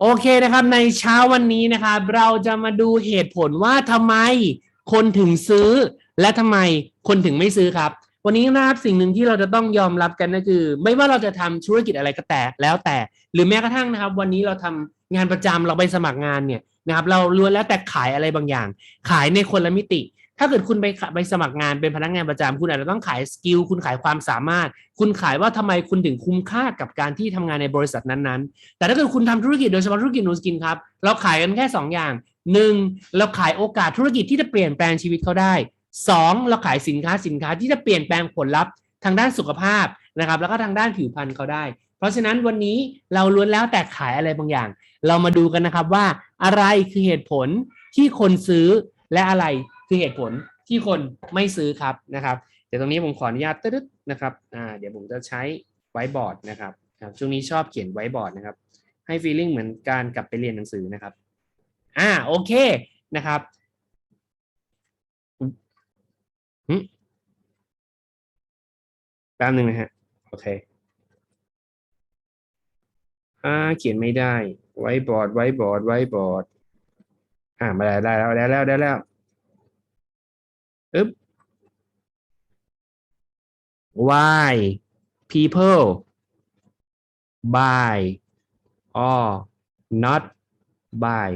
โอเคนะครับในเช้าวันนี้นะครับเราจะมาดูเหตุผลว่าทำไมคนถึงซื้อ และทำไมคนถึงไม่ซื้อครับ วันนี้นะครับสิ่งหนึ่งที่เราจะต้องยอมรับกันก็คือ ไม่ว่าเราจะทำธุรกิจอะไรก็แต่แล้วแต่ หรือแม้กระทั่งนะครับ วันนี้เราทำงานประจำเราไปสมัครงานเนี่ยนะครับ เราล้วนแล้วแต่ขายอะไรบางอย่าง ขายในคนละมิติ ถ้าเกิดคุณไปไปสมัครงานเป็นพนักงานประจำคุณอาจจะต้องขายสกิลคุณขายความสามารถ คุณขายว่าทำไมคุณถึงคุ้มค่ากับการที่ทำงานในบริษัทนั้นๆ แต่ถ้าเกิดคุณทำธุรกิจโดยเฉพาะธุรกิจนูสกินครับเราขายกันแค่ 2 อย่างหนึ่งเราขายโอกาสธุรกิจที่จะเปลี่ยนแปลงชีวิตเขาได้สองเราขายสินค้าสินค้าที่จะเปลี่ยนแปลงผลลัพธ์ทางด้านสุขภาพนะครับ แล้วก็ทางด้านผิวพรรณเขาได้ เพราะฉะนั้นวันนี้เราล้วนแล้วแต่ขายอะไรบางอย่าง เรามาดูกันนะครับว่าอะไรคือเหตุผลที่คนซื้อและอะไร คือเหตุผลที่คนไม่ซื้อครับนะครับเดี๋ยวตรงนี้ผมขออนุญาตตึ๊ดนะครับอ่าเดี๋ยวผมจะใช้ไวบอร์ดนะครับครับช่วงนี้ชอบเขียนไวบอร์ดนะครับให้ฟีลลิ่งเหมือนการกลับไปเรียนหนังสือนะครับอ่าโอเคนะครับแป๊บหนึ่งนะฮะโอเคอ่าเขียนไม่ได้ไวบอร์ดไวบอร์ดไวบอร์ดอ่ามาได้ได้แล้วได้แล้วได้แล้ว อึ๊บ why people buy or not buy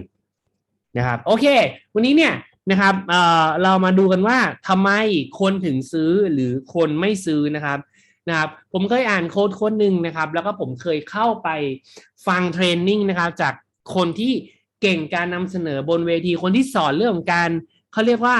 นะครับ โอเค วันนี้เนี่ยนะครับเออเรามาดูกันว่าทำไมคนถึงซื้อหรือคนไม่ซื้อนะครับนะครับผมเคยอ่านโค้ดโค้ดหนึ่งนะครับ แล้วก็ผมเคยเข้าไปฟังเทรนนิ่งนะครับ จากคนที่เก่งการนำเสนอบนเวทีคนที่สอนเรื่องการเขาเรียกว่า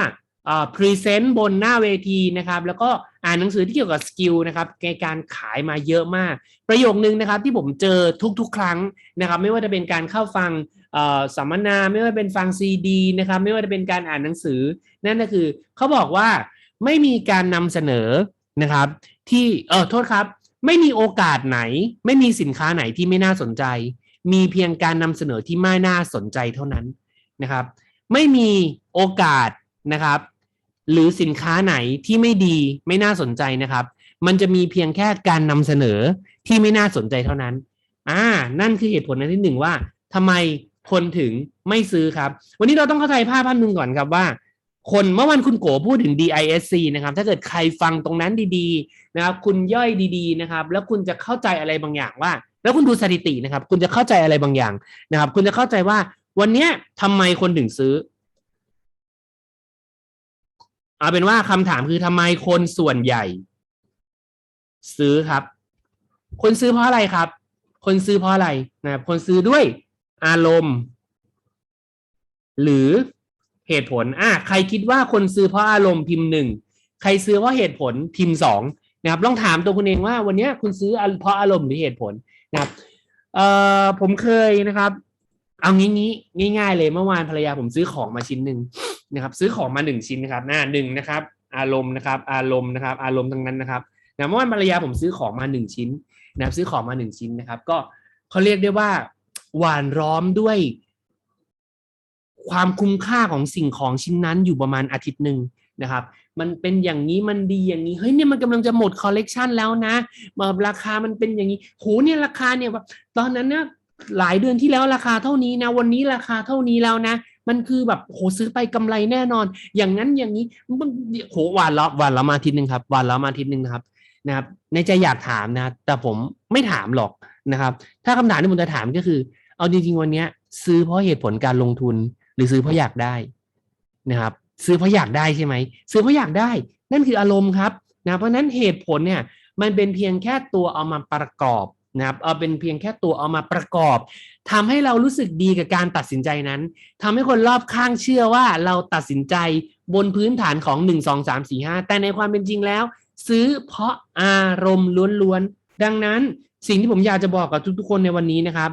พรีเซนต์บนหน้าเวทีนะครับ แล้วก็อ่านหนังสือที่เกี่ยวกับสกิลนะครับในการขายมาเยอะมาก ประโยคนึงนะครับที่ผมเจอทุกๆ ครั้งนะครับ ไม่ว่าจะเป็นการเข้าฟังอ่อสัมมนาไม่ว่าเป็นฟังซีดีนะครับไม่ว่าจะเป็นการอ่านหนังสือ นั่นก็คือเขาบอกว่าไม่มีการนำเสนอนะครับ ที่เออโทษครับ ไม่มีโอกาสไหน ไม่มีสินค้าไหนที่ไม่น่าสนใจ มีเพียงการนำเสนอที่ไม่น่าสนใจเท่านั้นนะครับ ไม่มีโอกาส นะครับ หรือสินค้าไหนที่ไม่ดีไม่น่าสนใจนะครับ มันจะมีเพียงแค่การนำเสนอที่ไม่น่าสนใจเท่านั้นอ่านั่นคือเหตุผลอันที่หนึ่งว่าทำไมคนถึงไม่ซื้อครับ วันนี้เราต้องเข้าใจภาพภาพหนึ่งก่อนครับว่า คนเมื่อวันคุณโกพูดถึง DISC นะครับ ถ้าเกิดใครฟังตรงนั้นดีๆนะครับ คุณย่อยดีๆนะครับ แล้วคุณจะเข้าใจอะไรบางอย่างว่า แล้วคุณดูสถิตินะครับ คุณจะเข้าใจอะไรบางอย่างนะครับ คุณจะเข้าใจว่าวันนี้ยทำไมคนถึงซื้อ เอาเป็นว่าคำถามคือทำไมคนส่วนใหญ่ ซื้อครับ คนซื้อเพราะอะไรครับ คนซื้อเพราะอะไรนะครับคนซื้อด้วยอารมณ์ หรือเหตุผลอะใครคิดว่าคนซื้อเพราะอารมณ์พิมพ์หนึ่งใครซื้อเพราะเหตุผลพิมพ์สองนะครับลองถามตัวคุณเองว่า วันนี้คุณซื้อเพราะอารมณ์หรือเหตุผลนะครับเอ่อผมเคยนะครับ เอางี้งี้ง่าย ๆ เลยเมื่อวานภรรยาผมซื้อของมาชิ้นหนึ่ง นะครับซื้อของมาหนึ่งชิ้นนะครับหน้าหนึ่งนะครับอารมณ์นะครับอารมณ์นะครับอารมณ์ทั้งนั้นนะครับนะเมื่อวานภรรยาผมซื้อของมาหนึ่งชิ้นนะครับซื้อของมาหนึ่งชิ้นนะครับ ก็เขาเรียกได้ว่าหวานล้อมด้วย ความคุ้มค่าของสิ่งของชิ้นนั้นอยู่ประมาณอาทิตย์หนึ่งนะครับ มันเป็นอย่างนี้มันดีอย่างนี้เฮ้ยเนี่ยมันกำลังจะหมดคอลเลกชันแล้วนะมาราคามันเป็นอย่างนี้โหเนี่ยราคาเนี่ยแบบตอนนั้นเนี่ยหลายเดือนที่แล้วราคาเท่านี้นะ วันนี้ราคาเท่านี้แล้วนะ มันคือแบบโหซื้อไปกำไรแน่นอน อย่างนั้นอย่างนี้มันโหหวานล้อหวานล้อมาทิตย์หนึ่งครับหวานล้อมาทิตย์หนึ่งนะครับนะครับ ในใจอยากถามนะ แต่ผมไม่ถามหรอกนะครับ ถ้าคำถามที่ผมจะถามก็คือ เอาจริงๆวันนี้ซื้อเพราะเหตุผลการลงทุน หรือซื้อเพราะอยากได้นะครับ ซื้อเพราะอยากได้ใช่ไหมซื้อเพราะอยากได้ นั่นคืออารมณ์ครับนะเพราะนั้นเหตุผลเนี่ยมันเป็นเพียงแค่ตัวเอามาประกอบ นะครับเอาเป็นเพียงแค่ตัวเอามาประกอบทำให้เรารู้สึกดีกับการตัดสินใจนั้นทำให้คนรอบข้างเชื่อว่าเราตัดสินใจบนพื้นฐานของหนึ่งสองสามสี่ห้าแต่ในความเป็นจริงแล้ว ซื้อเพราะอารมณ์ล้วนๆ ดังนั้นสิ่งที่ผมอยากจะบอกกับทุกๆคนในวันนี้นะครับ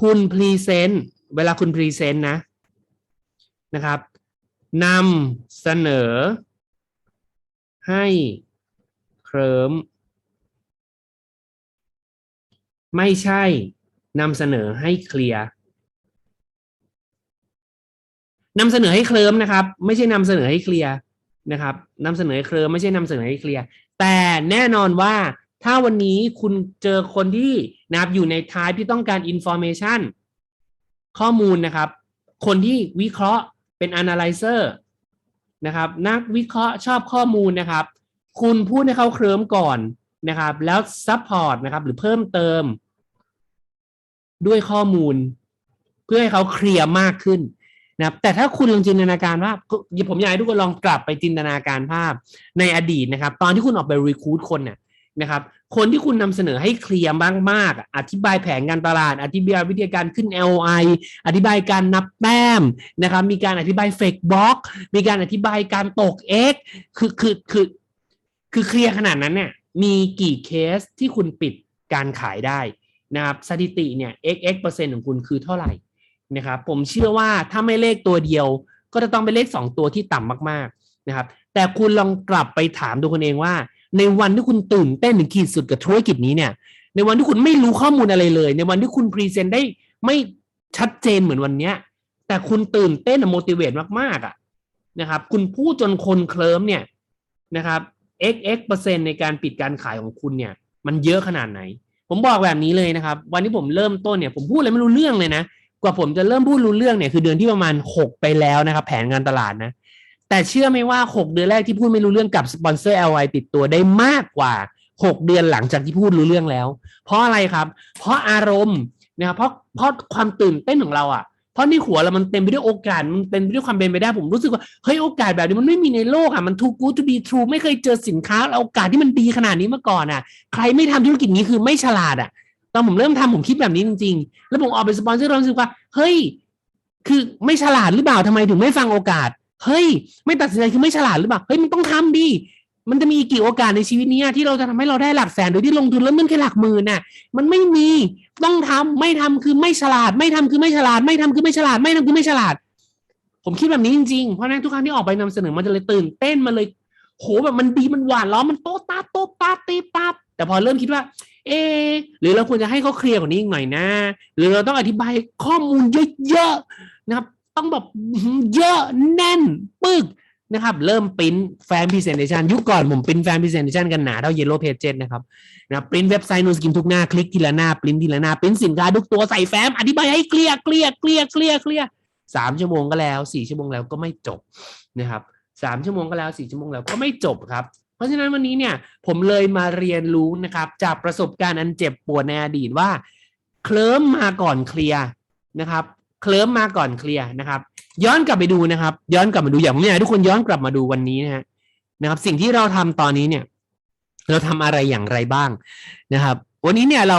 คุณพรีเซนต์เวลาคุณพรีเซนต์นะนะครับนำเสนอให้เคลิ้ม ไม่ใช่นำเสนอให้เคลียร์นำเสนอให้เคลิ้มนะครับ ไม่ใช่นำเสนอให้เคลียร์นะครับนำเสนอให้เคลิ้มไม่ใช่นำเสนอให้เคลียร์แต่แน่นอนว่าถ้าวันนี้คุณเจอคนที่นะครับอยู่ในท้ายที่ต้องการ information ข้อมูลนะครับ คนที่วิเคราะห์เป็น analyzer นะครับนักวิเคราะห์ชอบข้อมูลนะครับ คุณพูดให้เขาเคลิ้มก่อนนะครับ แล้ว support นะครับ หรือเพิ่มเติม ด้วยข้อมูล เพื่อให้เขาเคลียร์มากขึ้นนะครับแต่ถ้าคุณลองจินตนาการว่าผมอยากให้ทุกคนลองกลับไปจินตนาการภาพในอดีตนะครับ ตอนที่คุณออกไปรีคูดคนเนี่ยนะครับ คนที่คุณนำเสนอให้เคลียร์มากๆอะอธิบายแผนการตลาด อธิบายวิธีการขึ้น LI อธิบายการนับแต้มนะครับ มีการอธิบายเฟกบล็อก มีการอธิบายการตก X คือคือคือคือเคลียร์ขนาดนั้นเนี่ย มีกี่เคสที่คุณปิดการขายได้ นะครับสถิติเนี่ย x x เปอร์เซ็นต์ของคุณคือเท่าไหร่นะครับผมเชื่อว่าถ้าไม่เลขตัวเดียว ก็จะต้องเป็นเลข 2 ตัวที่ต่ำมากๆนะครับแต่คุณลองกลับไปถามตัวคุณเองว่า ในวันที่คุณตื่นเต้นถึงขีดสุดกับธุรกิจนี้เนี่ย ในวันที่คุณไม่รู้ข้อมูลอะไรเลย ในวันที่คุณพรีเซนต์ได้ไม่ชัดเจนเหมือนวันเนี้ย แต่คุณตื่นเต้นโมติเวตมากๆอะนะครับ คุณพูดจนคนเคลิ้มเนี่ยนะครับ x x เปอร์เซ็นต์ในการปิดการขายของคุณเนี่ย มันเยอะขนาดไหน ผมบอกแบบนี้เลยนะครับ วันที่ผมเริ่มต้นเนี่ยผมพูดอะไรไม่รู้เรื่องเลยนะ กว่าผมจะเริ่มพูดรู้เรื่องเนี่ยคือเดือนที่ประมาณหกไปแล้วนะครับ แผนงานตลาดนะ แต่เชื่อไหมว่าหกเดือนแรกที่พูดไม่รู้เรื่องกับสปอนเซอร์ LI ติดตัวได้มากกว่าหกเดือนหลังจากที่พูดรู้เรื่องแล้ว เพราะอะไรครับ เพราะอารมณ์นะครับเพราะเพราะความตื่นเต้นของเราอะ เพราะในหัวเรามันเต็มไปด้วยโอกาส มันเต็มไปด้วยความเป็นไปได้ ผมรู้สึกว่า เฮ้ยโอกาสแบบนี้มันไม่มีในโลกอะ มัน too good to be true ไม่เคยเจอสินค้าโอกาสที่มันดีขนาดนี้มาก่อนอะ ใครไม่ทำธุรกิจนี้คือไม่ฉลาดอะ ตอนผมเริ่มทำผมคิดแบบนี้จริง ๆ แล้วผมออกเป็นสปอนเซอร์เรารู้สึกว่า เฮ้ย คือไม่ฉลาดหรือเปล่าทำไมถึงไม่ฟังโอกาส เฮ้ย ไม่ตัดสินใจคือไม่ฉลาดหรือเปล่า เฮ้ยมันต้องทำดิ มันจะมีกี่โอกาสในชีวิตนี้ที่เราจะทำให้เราได้หลักแสนโดยที่ลงทุนแล้วมันแค่หลักหมื่นน่ะ มันไม่มีต้องทำไม่ทำคือไม่ฉลาด ไม่ทำคือไม่ฉลาด ไม่ทำคือไม่ฉลาด ไม่ทำคือไม่ฉลาด ผมคิดแบบนี้จริงๆเพราะนั้นทุกครั้งที่ออกไปนำเสนอมันจะเลยตื่นเต้นมาเลยโหแบบมันดีมันหวานล้อมมันโต๊ะตาโต๊ะตาตีปั๊บแต่พอเริ่มคิดว่า เอ หรือเราควรจะให้เขาเคลียร์กว่านี้อีกหน่อยนะ หรือเราต้องอธิบายข้อมูลเยอะๆนะครับ ต้องแบบเยอะแน่นปึก นะครับเริ่มปริ้นแฟนพรีเซนเ t ชันยุคก่อนผมปริ้นแฟนพรีเซนเ t ชันกันหนาเท่าเยลโล่เพจเจนะครับนะปริ้นเว็บไซต์นูสกิมทุกหน้าคลิกทีละหน้าปริ้นทีละหน้าปริ้นสินค้าทุกตัวใส่แฟ้มอธิบายให้เคลียร์เคลียร์เคลียร์เคลียร์เคลียร์สามชั่วโมงก็แล้วสี่ชั่วโมงแล้วก็ไม่จบนะครับสามชั่วโมงก็แล้วสี่ชั่วโมงแล้วก็ไม่จบครับ เพราะฉะนั้นวันนี้เนี่ยผมเลยมาเรียนรู้นะครับจากประสบการณ์อันเจ็บปวดในอดีตว่าเคลิ้มมาก่อนเคลียร์นะครับ เคลิ้มมาก่อนเคลียร์นะครับ ย้อนกลับไปดูนะครับ ย้อนกลับมาดูอย่างผมอยากทุกคนย้อนกลับมาดูวันนี้นะฮะนะครับ สิ่งที่เราทำตอนนี้เนี่ย เราทำอะไรอย่างไรบ้างนะครับ วันนี้เนี่ยเรา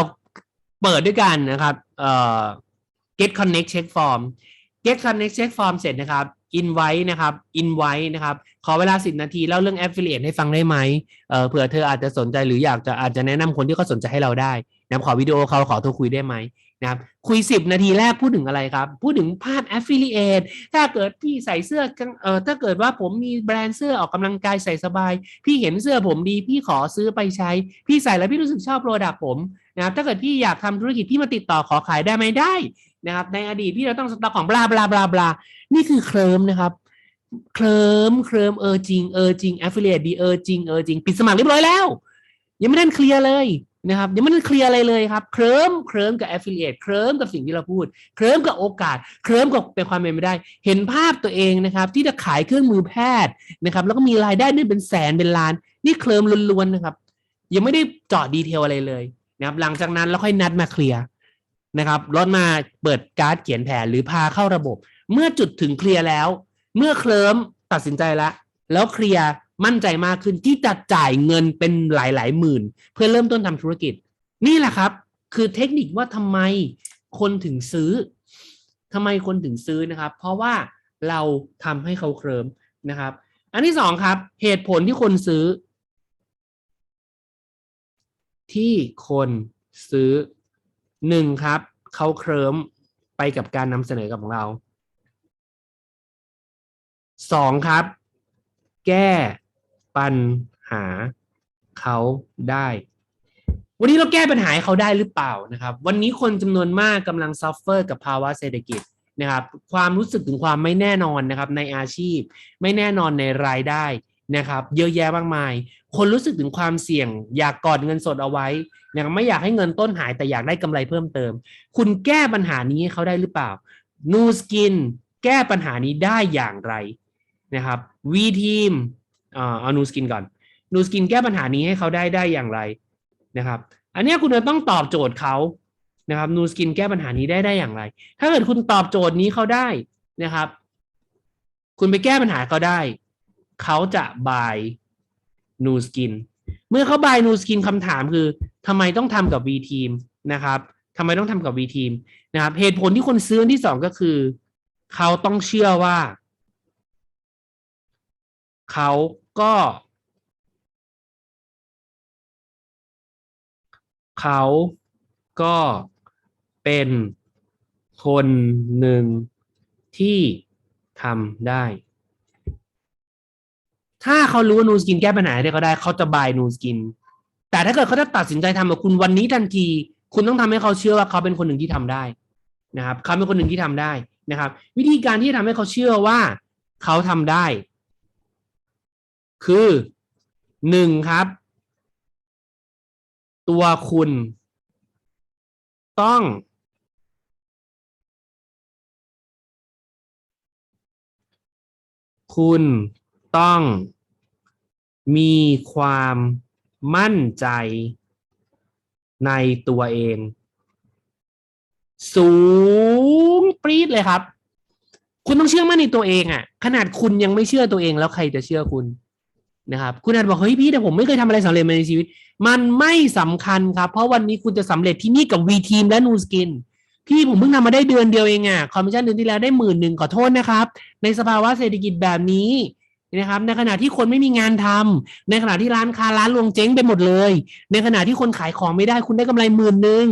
เปิดด้วยกันนะครับเอ่อ get connect check form get connect check form เสร็จนะครับ invite นะครับ invite นะครับ ขอเวลาสินาทีเล่าเรื่อง affiliate ให้ฟังได้ไหมเอ่อเผื่อเธออาจจะสนใจหรืออยากจะอาจจะแนะนำคนที่เขาสนใจให้เราได้นะขอวิดีโอเขาขอโทรคุยได้ไหม นะครับคุย 10 นาทีแรกพูดถึงอะไรครับ พูดถึงภาพ affiliate ถ้าเกิดพี่ใส่เสื้อเอ่อถ้าเกิดว่าผมมีแบรนด์เสื้อออกกำลังกายใส่สบาย พี่เห็นเสื้อผมดี พี่ขอซื้อไปใช้ พี่ใส่แล้วพี่รู้สึกชอบโปรดักผมนะครับถ้าเกิดพี่อยากทำธุรกิจพี่มาติดต่อขอขายได้ไหมได้นะครับในอดีตพี่เราต้องสต็อกของบลาบลาบลาบลานี่คือเคลิมนะครับเคลิมเคลิมเออจริงเออจริง affiliate ดีเออจริงเออจริงปิดสมัครเรียบร้อยแล้ว ยังไม่ได้เคลียร์เลย นะครับยังไม่ได้เคลียร์อะไรเลยครับ เคลิ้มเคลิ้มกับ affiliate เคลิ้มกับสิ่งที่เราพูด เคลิ้มกับโอกาส เคลิ้มกับเป็นความเป็นไปได้ เห็นภาพตัวเองนะครับ ที่จะขายเครื่องมือแพทย์นะครับ แล้วก็มีรายได้ได้เป็นแสนเป็นล้าน นี่เคลิ้มล้วนๆนะครับ ยังไม่ได้เจาะดีเทลอะไรเลยนะครับ หลังจากนั้นเราค่อยนัดมาเคลียร์นะครับรถมาเปิดการ์ดเขียนแผนหรือพาเข้าระบบ เมื่อจุดถึงเคลียร์แล้ว เมื่อเคลิ้มตัดสินใจแล้วแล้วเคลียร์ มั่นใจมากขึ้นที่จะจ่ายเงินเป็นหลายๆหมื่น เพื่อเริ่มต้นทำธุรกิจ นี่แหละครับ คือเทคนิคว่าทำไมคนถึงซื้อทำไมคนถึงซื้อนะครับ เพราะว่าเราทำให้เขาเคลิมนะครับ อันที่สองครับ เหตุผลที่คนซื้อ ที่คนซื้อหนึ่งครับเขาเคลิมไปกับการนำเสนอกับของเราสองครับ แก้ ปัญหาเขาได้ วันนี้เราแก้ปัญหาเขาได้หรือเปล่านะครับ วันนี้คนจำนวนมากกำลังซัฟเฟอร์กับภาวะเศรษฐกิจนะครับ ความรู้สึกถึงความไม่แน่นอนนะครับ ในอาชีพ ไม่แน่นอนในรายได้นะครับ เยอะแยะมากมาย คนรู้สึกถึงความเสี่ยง อยากกอดเงินสดเอาไว้นะครับไม่อยากให้เงินต้นหายแต่อยากได้กำไรเพิ่มเติม คุณแก้ปัญหานี้ให้เขาได้หรือเปล่านูสกินแก้ปัญหานี้ได้อย่างไรนะครับวีทีม เอานูสกินก่อนนูสกินแก้ปัญหานี้ให้เขาได้ได้อย่างไรนะครับ อันนี้คุณจะต้องตอบโจทย์เขานะครับนูสกินแก้ปัญหานี้ได้ได้อย่างไร ถ้าเกิดคุณตอบโจทย์นี้เขาได้นะครับ คุณไปแก้ปัญหาเขาได้ เขาจะบายนูสกินเมื่อเขาบายนูสกินคำถามคือทำไมต้องทำกับ V ทีมนะครับทำไมต้องทำกับ V ทีมนะครับเหตุผลที่คนซื้อที่สองก็คือ เขาต้องเชื่อว่า เขาก็ เขาก็เป็นคนหนึ่งที่ทำได้ ถ้าเขารู้ว่านูสกินแก้ปัญหาให้เขาได้เขาจะบายนูสกิน แต่ถ้าเกิดเขาจะตัดสินใจทำกับคุณวันนี้ทันที คุณต้องทำให้เขาเชื่อว่าเขาเป็นคนหนึ่งที่ทำได้นะครับเขาเป็นคนหนึ่งที่ทำได้นะครับ วิธีการที่จะทำให้เขาเชื่อว่าเขาทำได้ คือหนึ่งครับ ตัวคุณ ต้อง คุณต้องมีความมั่นใจในตัวเอง สูงปรี๊ดเลยครับ คุณต้องเชื่อมั่นในตัวเองอะ่ะ ขนาดคุณยังไม่เชื่อตัวเองแล้วใครจะเชื่อคุณ นะครับ คุณอาจบอกเฮ้ยพี่แต่ผมไม่เคยทำอะไรสำเร็จมาในชีวิต มันไม่สำคัญครับ เพราะวันนี้คุณจะสำเร็จที่นี่กับวีทีมและนูสกินพี่ผมเพิ่งทำมาได้เดือนเดียวเองอะ่ะคอมมิชชั่นเดือนที่แล้วได้หมื่นหนึ่งขอโทษนะครับ ในสภาวะเศรษฐกิจแบบนี้นะครับ ในขณะที่คนไม่มีงานทำในขณะที่ร้านค้าร้านรวงเจ๊งไปหมดเลย ในขณะที่คนขายของไม่ได้คุณได้กำไรหมื่นหนึ่ง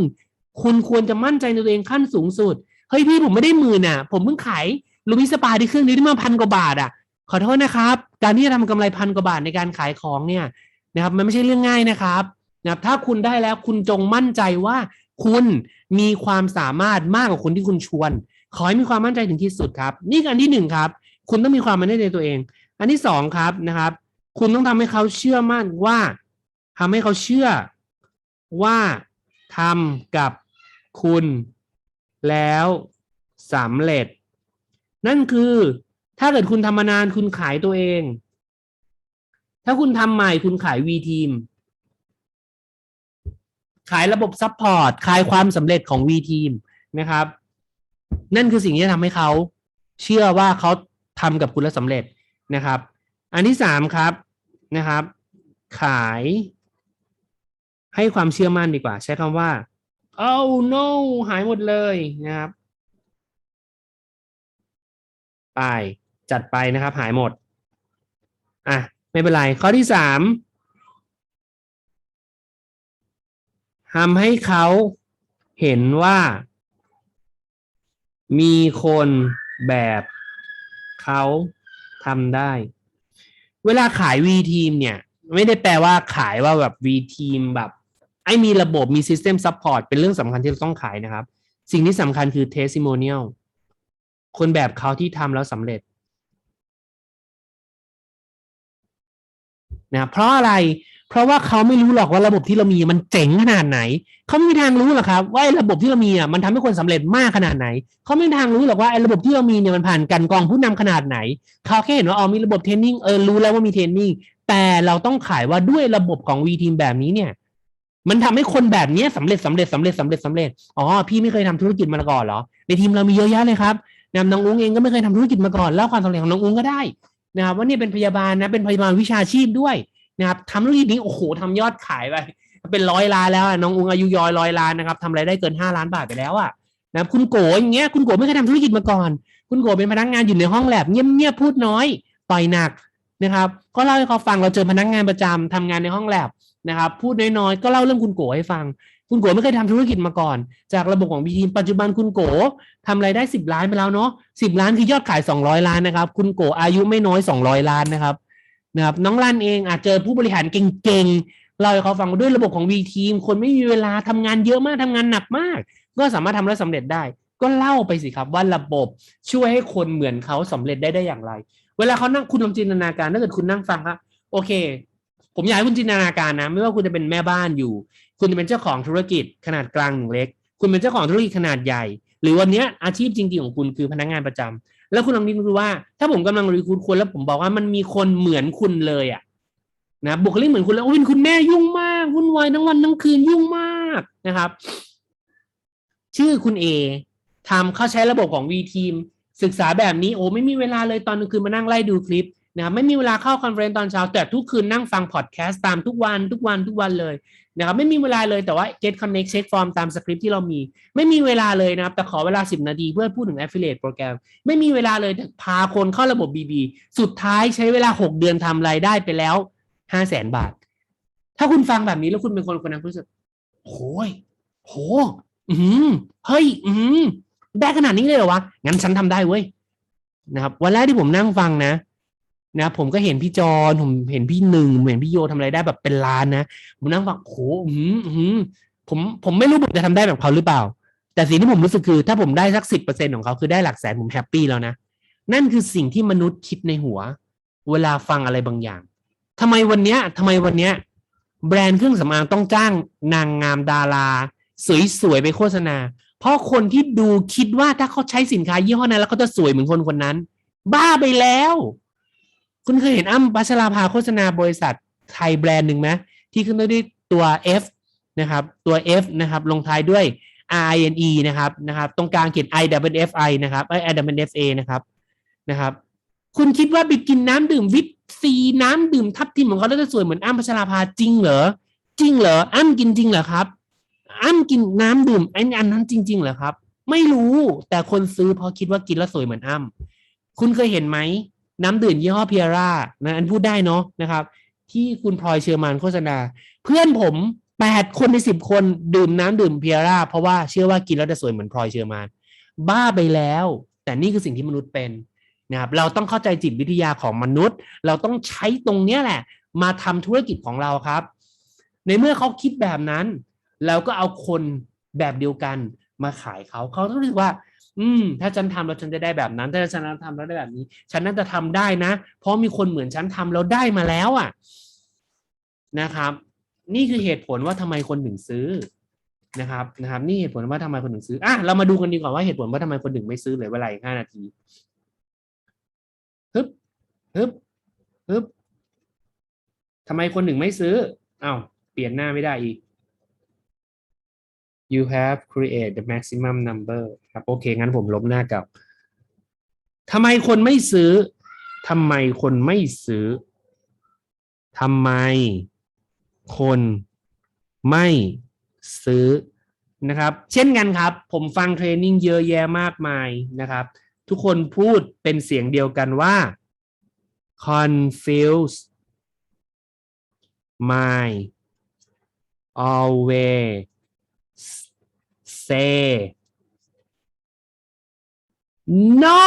คุณควรจะมั่นใจในตัวเองขั้นสูงสุดเฮ้ยพี่ผมไม่ได้หมื่นอะ ผมเพิ่งขายลูมิสปาที่เครื่องนี้ได้มาพันกว่าบาทอะ ขอโทษนะครับ การที่จะทำกำไรพันกว่าบาทในการขายของเนี่ยนะครับ มันไม่ใช่เรื่องง่ายนะครับนะครับ ถ้าคุณได้แล้วคุณจงมั่นใจว่าคุณมีความสามารถมากกว่าคนที่คุณชวน ขอให้มีความมั่นใจถึงที่สุดครับ นี่คืออันที่หนึ่งครับ คุณต้องมีความมั่นใจในตัวเอง อันที่สองครับนะครับ คุณต้องทำให้เขาเชื่อมั่นว่าทำให้เขาเชื่อว่าทำกับคุณแล้วสำเร็จ นั่นคือ ถ้าเกิดคุณทำมานานคุณขายตัวเอง ถ้าคุณทำใหม่คุณขายวีทีมขายระบบซัพพอร์ตขายความสำเร็จของวีทีมนะครับ นั่นคือสิ่งที่ทำให้เขาเชื่อว่าเขาทำกับคุณแล้วสำเร็จนะครับ อันที่สามครับนะครับ ขายให้ความเชื่อมั่นดีกว่า ใช้คำว่า oh no หายหมดเลยนะครับ ไป จัดไปนะครับ หายหมด อะ ไม่เป็นไร ข้อที่สามทำให้เขาเห็นว่า มีคนแบบเขาทำได้ เวลาขายวีทีมเนี่ย ไม่ได้แปลว่าขายว่าแบบวีทีมแบบ ไอ้มีระบบมี System Support เป็นเรื่องสำคัญที่เราต้องขายนะครับ สิ่งที่สำคัญคือ Testimonial คนแบบเขาที่ทำแล้วสำเร็จ นะเพราะอะไรเพราะว่าเขาไม่รู้หรอกว่าระบบที่เรามีมันเจ๋งขนาดไหน เขาไม่มีทางรู้หรอกครับว่าระบบที่เรามีอะมันทำให้คนสำเร็จมากขนาดไหน เขาไม่มีทางรู้หรอกว่าไอ้ระบบที่เรามีเนี่ยมันผ่านการกองผู้นำขนาดไหน เขาแค่เห็นว่าอ๋อมีระบบเทรนนิ่งเออรู้แล้วว่ามีเทรนนิ่งแต่เราต้องขายว่าด้วยระบบของวีทีมแบบนี้เนี่ย มันทำให้คนแบบนี้สำเร็จสำเร็จสำเร็จสำเร็จสำเร็จอ๋อพี่ไม่เคยทำธุรกิจมาก่อนเหรอในทีมเรามีเยอะแยะเลยครับนะน้องอุ้งเองก็ไม่เคยทำธุรกิจมาก่อนเล่าความสำเร็จของน้องอุ้งก็ได้ นะครับว่านี่เป็นพยาบาลนะเป็นพยาบาลวิชาชีพด้วยนะครับทำธุรกิจนี้โอ้โหทำยอดขายไปเป็นร้อยล้านแล้วน้องอุ้งอายุยอยร้อยล้านนะครับทำอะไรได้เกินห้าล้านบาทไปแล้วอะนะคุณโกอย่างเงี้ยคุณโกไม่เคยทำธุรกิจมาก่อน คุณโกเป็นพนักงานอยู่ในห้องแลบเงียบๆพูดน้อยต่อยหนักนะครับ ก็เล่าให้เขาฟังเราเจอพนักงานประจำทำงานในห้องแลบนะครับ พูดน้อยๆก็เล่าเรื่องคุณโกให้ฟัง คุณโกไม่เคยทำธุรกิจมาก่อน จากระบบของบีทีมปัจจุบันคุณโกทำไรายได้สิบล้านไปแล้วเนาะสิบล้านคือยอดขายสองร้อยล้านนะครับ คุณโกอายุไม่น้อยสองร้อยล้านนะครับนะครับน้องลันเองอาจเจอผู้บริหารเก่งๆเราเขาฟังด้วยระบบของวีทีมคนไม่มีเวลาทำงานเยอะมากทำงานหนักมาก ก็สามารถทำแล้วสำเร็จได้ ก็เล่าไปสิครับว่าระบบช่วยให้คนเหมือนเขาสำเร็จได้ได้อย่างไร เวลาเขานั่งคุณลองจินตนาการถ้าเกิดคุณนั่งฟังครับโอเค ผมอยากให้คุณจินตนาการนะ ไม่ว่าคุณจะเป็นแม่บ้านอยู่ คุณจะเป็นเจ้าของธุรกิจขนาดกลางหนึ่งเล็ก คุณเป็นเจ้าของธุรกิจขนาดใหญ่ หรือวันนี้อาชีพจริงๆของคุณคือพนักงานประจำแล้วคุณลองนึกดูว่า ถ้าผมกำลังรีคูดคนแล้วผมบอกว่ามันมีคนเหมือนคุณเลยอะนะบุคลิกเหมือนคุณแล้วโอ้เป็นคุณแม่ยุ่งมากวุ่นวายทั้งวันทั้งคืนยุ่งมากนะครับ ชื่อคุณเอทำเข้าใช้ระบบของ V Team ศึกษาแบบนี้โอ้ไม่มีเวลาเลยตอนกลางคืนมานั่งไล่ดูคลิป นะครับไม่มีเวลาเข้าคอนเฟรนซ์ตอนเช้า แต่ทุกคืนนั่งฟังพอดแคสต์ตามทุกวันทุกวันทุกวันเลยนะครับไม่มีเวลาเลยแต่ว่า get connect check form ตามสคริปต์ที่เรามี ไม่มีเวลาเลยนะครับ แต่ขอเวลา 10 นาทีเพื่อพูดถึง affiliate โปรแกรม ไม่มีเวลาเลยพาคนเข้าระบบ BB สุดท้ายใช้เวลา 6 เดือนทำรายได้ไปแล้ว 5 0 0แสนบาท ถ้าคุณฟังแบบนี้แล้วคุณเป็นคนคนนั้นคุณรู้สึกโอ้ยโหอืมเฮ้ย อืมได้ขนาดนี้เลยเหรอวะงั้นฉันทำได้เว้ยนะครับวันแรกที่ผมนั่งฟังนะ นะผมก็เห็นพี่จอนผมเห็นพี่หนึ่งผมเห็นพี่โยทำอะไรได้แบบเป็นล้านนะผมนั่งฟังโอ้โหอืมอืมผมผมไม่รู้ผมจะทำได้แบบเขาหรือเปล่า แต่สิ่งที่ผมรู้สึกคือ ถ้าผมได้สักสิบเปอร์เซ็นของเขาคือได้หลักแสนผมแฮปปี้แล้วนะนั่นคือสิ่งที่มนุษย์คิดในหัว เวลาฟังอะไรบางอย่างทำไมวันเนี้ยทำไมวันเนี้ย แบรนด์เครื่องสำอางต้องจ้างนางงามดารา สวยๆไปโฆษณา เพราะคนที่ดูคิดว่าถ้าเขาใช้สินค้ายี่ห้อนั้นแล้วเขาจะสวยเหมือนคนคนนั้น บ้าไปแล้ว คุณเคยเห็นอ้ำพัชราภาโฆษณาบริษัทไทยแบรนด์หนึ่งไหมที่ขึ้นด้วยตัว F นะครับ ตัว F นะครับ ลงท้ายด้วย R I N E นะครับนะครับ ตรงกลางเขียน I W F I นะครับไอ I W F A นะครับนะครับ คุณคิดว่าไปกินน้ำดื่มวิตซีน้ำดื่มทับทิมของเขาแล้วจะสวยเหมือนอ้ำพัชราภาจริงเหรอจริงเหรออ้ำกินจริงเหรอครับอ้ำกินน้ำดื่มไอ้อันนั้นจริง ๆเหรอครับ ไม่รู้แต่คนซื้อเพราะคิดว่ากินแล้วสวยเหมือนอ้ำคุณเคยเห็นไหม น้ำดื่มยี่ห้อเพียร่านะอันพูดได้เนาะนะครับ ที่คุณพลอยเชอร์มานโฆษณา เพื่อนผมแปดคนในสิบคนดื่มน้ำดื่มเพียร่าเพราะว่าเชื่อว่ากินแล้วจะสวยเหมือนพลอยเชอร์มาน บ้าไปแล้ว แต่นี่คือสิ่งที่มนุษย์เป็นนะครับเราต้องเข้าใจจิตวิทยาของมนุษย์ เราต้องใช้ตรงเนี้ยแหละ มาทำธุรกิจของเราครับ ในเมื่อเขาคิดแบบนั้น เราก็เอาคนแบบเดียวกันมาขายเขาเขาต้องรู้สึกว่า อืม ถ้าฉันทำแล้วฉันจะได้แบบนั้น ถ้าฉันทำแล้วได้แบบนี้ ฉันน่าจะทำได้นะ เพราะมีคนเหมือนฉันทำแล้วได้มาแล้วอะ นะครับ นี่คือเหตุผลว่าทำไมคนถึงซื้อนะครับนะครับ นี่เหตุผลว่าทำไมคนถึงซื้ออะเรามาดูกันดีกว่าว่าเหตุผลว่าทำไมคนถึงไม่ซื้อเหลือเวลาอีกห้านาทีฮึบฮึบฮึบทำไมคนถึงไม่ซื้ออ้าวเปลี่ยนหน้าไม่ได้อีก you have create the maximum number ครับโอเคงั้นผมลบหน้าเก่าทำไมคนไม่ซื้อทำไมคนไม่ซื้อทำไมคนไม่ซื้อนะครับ เช่นกันครับ ผมฟังเทรนนิ่งเยอะแยะมากมายนะครับ ทุกคนพูดเป็นเสียงเดียวกันว่า confuse my always say no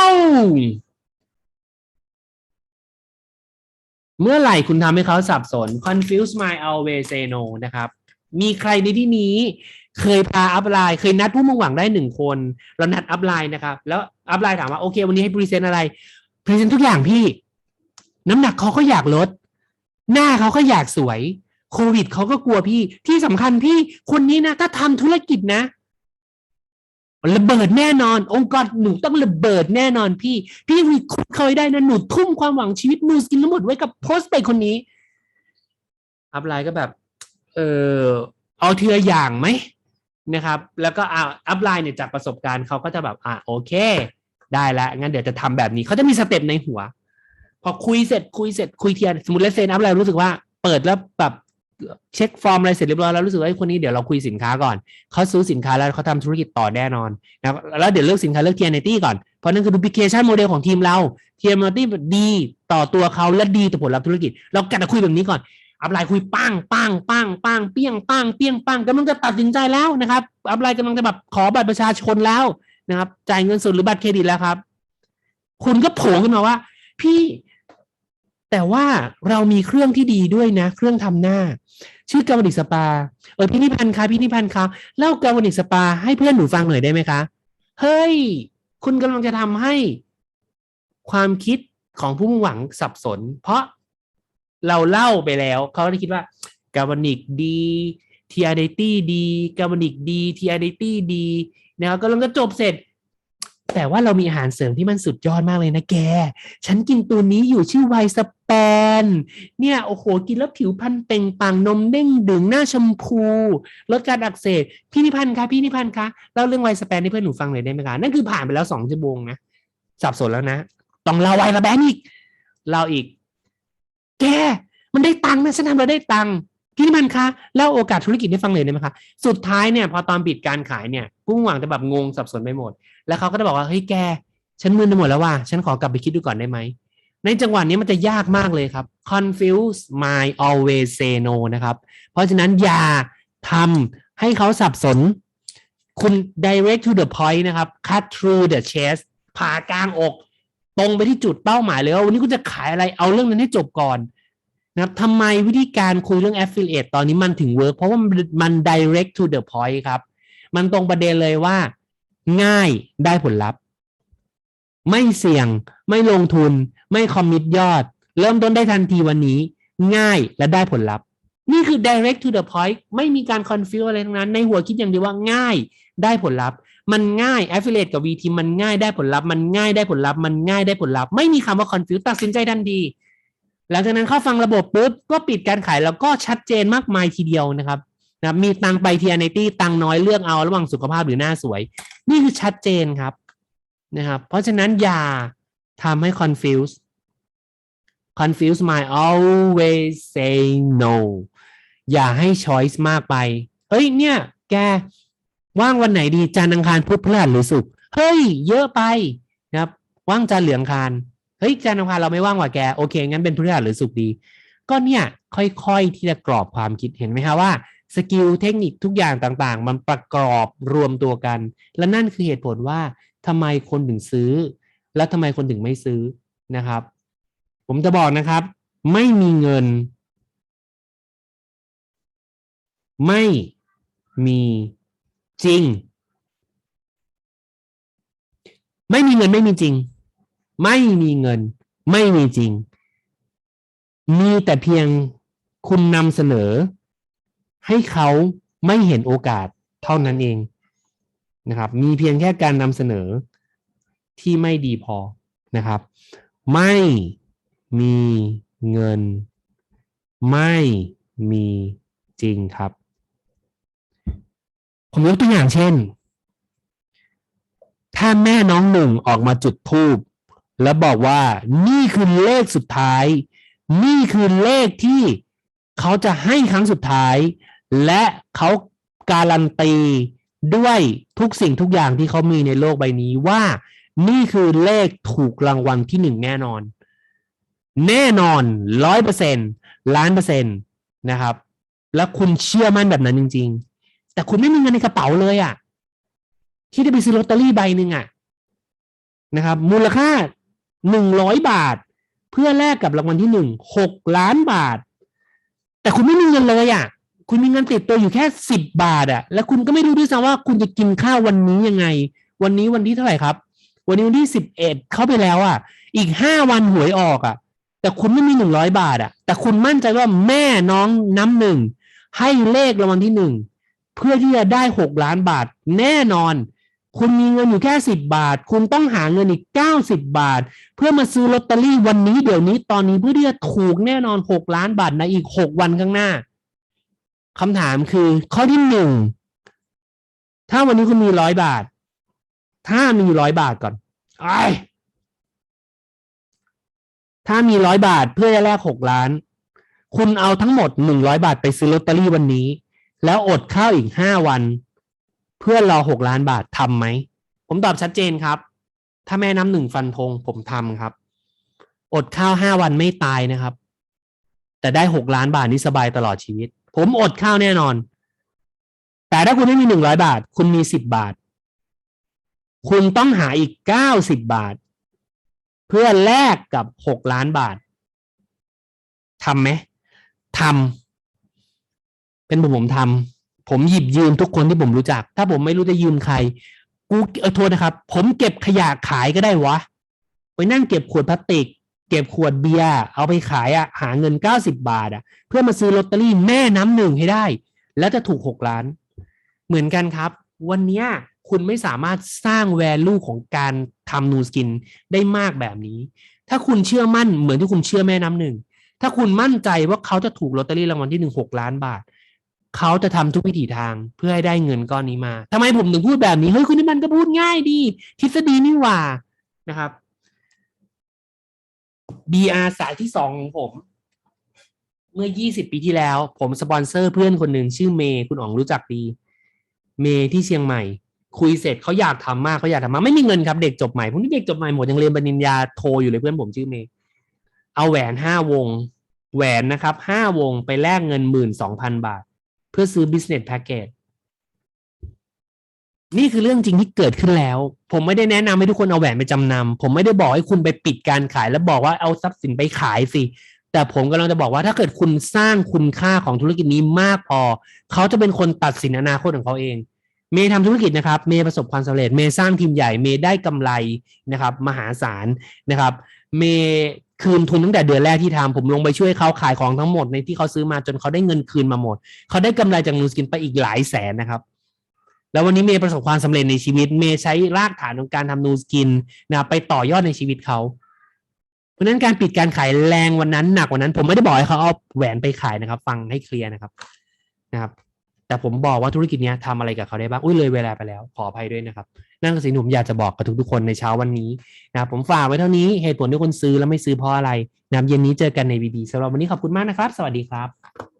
เมื่อไหร่คุณทำให้เขาสับสน confuse my always say no นะครับ มีใครในที่นี้เคยพาอัพไลน์เคยนัดผู้มุ่งหวังได้หนึ่งคน เรานัดอัพไลน์นะครับ แล้วอัพไลน์ถามว่าโอเค วันนี้ให้พรีเซนต์อะไรพรีเซนต์ทุกอย่างพี่ น้ำหนักเขาก็อยากลด หน้าเขาก็อยากสวย โควิดเขาก็กลัวพี่ที่สำคัญพี่คนนี้นะ ถ้าทำธุรกิจนะ ระเบิดแน่นอน องค์กรหนูต้องระเบิดแน่นอนพี่ พี่รีคูดเคยได้นะหนูทุ่มความหวังชีวิตมือสกินทั้งหมดไว้กับโพสต์ไปคนนี้ อัพไลน์ก็แบบ เออเอาเทืออย่างไหมนะครับ แล้วก็อ่าอัพไลน์เนี่ยจากประสบการณ์เขาก็จะแบบอ่าโอเค ได้แล้วงั้นเดี๋ยวจะทำแบบนี้เขาจะมีสเต็ปในหัว พอคุยเสร็จคุยเสร็จคุยเทียนสมมติเลเซนอัพไลน์รู้สึกว่า เปิดแล้วแบบ เช็คฟอร์มอะไรเสร็จเรียบร้อยแล้วรู้สึกว่าไอ้คนนี้เดี๋ยวเราคุยสินค้าก่อนเขาซื้อสินค้าแล้วเขาทำธุรกิจต่อแน่นอนนะแล้วเดี๋ยวเลือกสินค้าเลือกเทียนตี้ก่อน เพราะนั่นคือดูพิเคชันโมเดลของทีมเราเทียนตี้ดีต่อตัวเขาและดีต่อผลลัพธ์ธุรกิจ เรากัดคุยแบบนี้ก่อนอัพไลน์คุยปังปังปังปังเปี้ยงปังเปี้ยงปังกำลังจะตัดสินใจแล้วนะครับอัพไลน์กำลังจะแบบขอบัตรประชาชนแล้วนะครับจ่ายเงินสดหรือบัตรเครดิตแล้วครับ คุณก็โผล่ขึ้นมาว่า พี่ แต่ว่าเรามีเครื่องที่ดีด้วยนะ เครื่องทำหน้า ชื่อกาวนิกสปา เออพี่นิพันธ์คะพี่นิพันธ์คะเล่ากาวนิกสปา ให้เพื่อนหนูฟังหน่อยได้ไหมคะเฮ้ย คุณกำลังจะทำให้ความคิดของผู้มุ่งหวังสับสน เพราะเราเล่าไปแล้ว เขาก็จะคิดว่ากาบานิกดีทีอาร์เดตี้ดีกาบานิกดีทีอาร์เดตี้ดีนะครับก็ลังจะจบเสร็จ แต่ว่าเรามีอาหารเสริมที่มันสุดยอดมากเลยนะแก ฉันกินตัวนี้อยู่ชื่อไวสแปน เนี่ย โอ้โห กินแล้วผิวพรรณเป่งปังนมเด้งดึงหน้าชมพูลดการอักเสบพี่นิพันธ์คะพี่นิพันธ์คะเล่าเรื่องไวสแปนให้เพื่อนหนูฟังหน่อยได้ไหมคะ นั่นคือผ่านไปแล้วสองชั่วโมงนะสับสนแล้วนะ ต้องเล่าไวสแปนอีกเล่าอีก แก มันได้ตังค์นะฉันทำเราได้ตังค์ พี่นิพันธ์คะเล่าโอกาสธุรกิจให้ฟังหน่อยได้ไหมคะสุดท้ายเนี่ยพอตอนปิดการขายเนี่ยผู้หวังจะแบบงงสับสนไปหมด แล้วเขาก็จะบอกว่าเฮ้ยแกฉันมึนไปหมดแล้วว่าฉันขอกลับไปคิดดูก่อนได้ไหมในจังหวะนี้มันจะยากมากเลยครับ confuse my always say no นะครับ เพราะฉะนั้นอย่าทำให้เขาสับสน คุณ direct to the point นะครับ cut through the chest ผ่ากลางอก ตรงไปที่จุดเป้าหมายเลยว่าวันนี้คุณจะขายอะไรเอาเรื่องนั้นให้จบก่อน นะครับทำไมวิธีการคุยเรื่อง affiliate ตอนนี้มันถึงเวิร์กเพราะว่ามันมัน direct to the point ครับ มันตรงประเด็นเลยว่า ง่ายได้ผลลัพธ์ ไม่เสี่ยง ไม่ลงทุน ไม่คอมมิตยอด เริ่มต้นได้ทันทีวันนี้ ง่ายและได้ผลลัพธ์ นี่คือ direct to the point ไม่มีการ confuse อะไรทั้งนั้น ในหัวคิดอย่างเดียวว่าง่ายได้ผลลัพธ์ มันง่าย affiliate กับ VT มันง่ายได้ผลลัพธ์ มันง่ายได้ผลลัพธ์ มันง่ายได้ผลลัพธ์ ไม่มีคำว่า confuse ตัดสินใจทันที หลังจากนั้นเข้าฟังระบบปุ๊บก็ปิดการขายแล้วก็ชัดเจนมากมายทีเดียวนะครับนะมีตังไปทีอนตี้ตังน้อยเลือกเอาระหว่างสุขภาพหรือหน้าสวย นี่คือชัดเจนครับนะครับ เพราะฉะนั้นอย่าทำให้ confuse confuse my always say no อย่าให้ choice มากไป เฮ้ยเนี่ย แกว่างวันไหนดีจันทร์อังคารพุธพฤหัสหรือศุกร์เฮ้ย เยอะไปนะครับ ว่างจันทร์เหลืองคาร เฮ้ยจันทร์อังคารเราไม่ว่างว่ะแกโอเคงั้นเป็นพฤหัสหรือศุกร์ดี ก็เนี่ยค่อยๆที่จะกรอบความคิดเห็นไหมคะว่าสกิลเทคนิคทุกอย่างต่างๆ มันประกอบรวมตัวกัน และนั่นคือเหตุผลว่าทำไมคนถึงซื้อ และทำไมคนถึงไม่ซื้อนะครับ ผมจะบอกนะครับ ไม่มีเงิน ไม่มีจริง ไม่มีเงินไม่มีจริง ไม่มีเงิน ไม่มีจริง มีแต่เพียงคุณนำเสนอ ให้เขาไม่เห็นโอกาสเท่านั้นเองนะครับ มีเพียงแค่การนำเสนอที่ไม่ดีพอนะครับ ไม่มีเงิน ไม่มีจริงครับ ผมยกตัวอย่างเช่น ถ้าแม่น้องหนึ่งออกมาจุดธูป แล้วบอกว่านี่คือเลขสุดท้าย นี่คือเลขที่เขาจะให้ครั้งสุดท้าย และเขาการันตีด้วยทุกสิ่งทุกอย่างที่เขามีในโลกใบนี้ว่า นี่คือเลขถูกรางวัลที่หนึ่งแน่นอน แน่นอนร้อยเปอร์เซ็นล้านเปอร์เซ็นต์นะครับ แล้วคุณเชื่อมั่นแบบนั้นจริง ๆ แต่คุณไม่มีเงินในกระเป๋าเลยอะ่ะ ที่จะไปซื้อลอตเตอรี่ใบหนึ่งอะ่ะนะครับ มูลค่า หนึ่งร้อยบาท เพื่อแลกกับรางวัลที่หนึ่งหกล้านบาท แต่คุณไม่มีเงินเลยอะ่ะ คุณมีเงินติดตัวอยู่แค่สิบบาทอะ่ะ แล้วคุณก็ไม่รู้ด้วยซ้ำว่าคุณจะกินข้าววันนี้ยังไง วันนี้วันที่เท่าไหร่ครับ วันนี้วันที่สิบเอ็ดเข้าไปแล้วอะ่ะ อีกห้าวันหวยออกอะ่ะ แต่คุณไม่มีหนึ่งร้อยบาทอะ่ะ แต่คุณมั่นใจว่าแม่น้องน้ำหนึ่งให้เลขรางวัลที่หนึ่งเพื่อที่จะได้หกล้านบาทแน่นอน คุณมีเงินอยู่แค่สิบบาท คุณต้องหาเงินอีกเก้าสิบบาท เพื่อมาซื้อลอตเตอรี่วันนี้เดี๋ยวนี้ตอนนี้เพื่อที่จะถูกแน่นอนหกล้านบาทในอีกหกวันข้างหน้าคำถามคือ ข้อที่หนึ่งถ้าวันนี้คุณมีร้อยบาท ถ้ามีร้อยบาทก่อนไอถ้ามีร้อยบาทเพื่อจะแลกหกล้าน คุณเอาทั้งหมดหนึ่งร้อยบาทไปซื้อลอตเตอรี่วันนี้ แล้วอดข้าวอีกห้าวัน เพื่อรอหกล้านบาททำไหม ผมตอบชัดเจนครับ ถ้าแม่น้ำหนึ่งฟันธงผมทำครับ อดข้าวห้าวันไม่ตายนะครับ แต่ได้หกล้านบาทนี่สบายตลอดชีวิต ผมอดข้าวแน่นอน แต่ถ้าคุณไม่มีหนึ่งร้อยบาท คุณมีสิบบาท คุณต้องหาอีกเก้าสิบบาท เพื่อแลกกับหกล้านบาททำไหมทำเป็นผมผมทำ ผมหยิบยืมทุกคนที่ผมรู้จัก ถ้าผมไม่รู้จะยืมใคร กูเออโทษนะครับ ผมเก็บขยะขายก็ได้วะ ไปนั่งเก็บขวดพลาสติก เก็บขวดเบียร์เอาไปขายอะหาเงินเก้าสิบาทอะเพื่อมาซื้อลอตเตอรี่แม่น้ำหนึ่งให้ได้ แล้วจะถูกหกล้าน เหมือนกันครับ วันนี้คุณไม่สามารถสร้างแวลูของการทำนูสกินได้มากแบบนี้ ถ้าคุณเชื่อมั่นเหมือนที่คุณเชื่อแม่น้ำหนึ่งถ้าคุณมั่นใจว่าเขาจะถูกลอตเตอรี่รางวัลที่หนึ่งหกล้านบาท เขาจะทำทุกวิถีทางเพื่อให้ได้เงินก้อนนี้มาทำไมผมถึงพูดแบบนี้เฮ้ยคุณนิมันก็พูดง่ายดีทฤษฎีนี่หว่านะครับ BR สายที่สองของผม เมื่อ 20 ปีที่แล้ว ผมสปอนเซอร์เพื่อนคนหนึ่งชื่อเมย์คุณอ๋องรู้จักดี เมย์ที่เชียงใหม่ คุยเสร็จเขาอยากทำมากเขาอยากทำมากไม่มีเงินครับเด็กจบใหม่พวกนี้เด็กจบใหม่หมดยังเรียนปริญญาโทอยู่เลยเพื่อนผมชื่อเมย์เอาแหวนห้าวง แหวนนะครับห้าวงไปแลกเงินหมื่นสองพันบาท พื่อซื้อ business package นี่คือเรื่องจริงที่เกิดขึ้นแล้ว ผมไม่ได้แนะนำให้ทุกคนเอาแหวนไปจำนำผมไม่ได้บอกให้คุณไปปิดการขายแล้วบอกว่าเอาทรัพย์สินไปขายสิ แต่ผมกำลังจะบอกว่าถ้าเกิดคุณสร้างคุณค่าของธุรกิจนี้มากพอ เขาจะเป็นคนตัดสินอนาคตของเขาเอง เมย์ทำธุรกิจนะครับ เมย์ประสบความสำเร็จ เมย์สร้างทีมใหญ่ เมย์ได้กำไรนะครับ มหาศาลนะครับ เมย์ คืนทุนตั้งแต่เดือนแรกที่ทำผมลงไปช่วยเขาขายของทั้งหมดในที่เขาซื้อมาจนเขาได้เงินคืนมาหมด เขาได้กำไรจากนูสกินไปอีกหลายแสนนะครับ แล้ววันนี้เมย์ประสบความสำเร็จในชีวิตเมย์ใช้รากฐานของการทำนูสกินนะครับไปต่อยอดในชีวิตเขาเพราะฉะนั้นการปิดการขายแรงวันนั้นหนักกว่านั้น ผมไม่ได้บอกให้เขาเอาแหวนไปขายนะครับ ฟังให้เคลียร์นะครับนะครับ แต่ผมบอกว่าธุรกิจนี้ยทำอะไรกับเขาได้บ้าง อุ้ยเลยเวลาไปแล้ว ขออภัยด้วยนะครับ นั่นคือสิ่งที่ผมอยากจะบอกกับทุกๆคนในเช้าวันนี้นะครับผมฝากไว้เท่านี้เหตุผลที่คนซื้อแล้วไม่ซื้อเพราะอะไรนะครับเย็นนี้เจอกันในวีดีสำหรับวันนี้ขอบคุณมากนะครับ สวัสดีครับ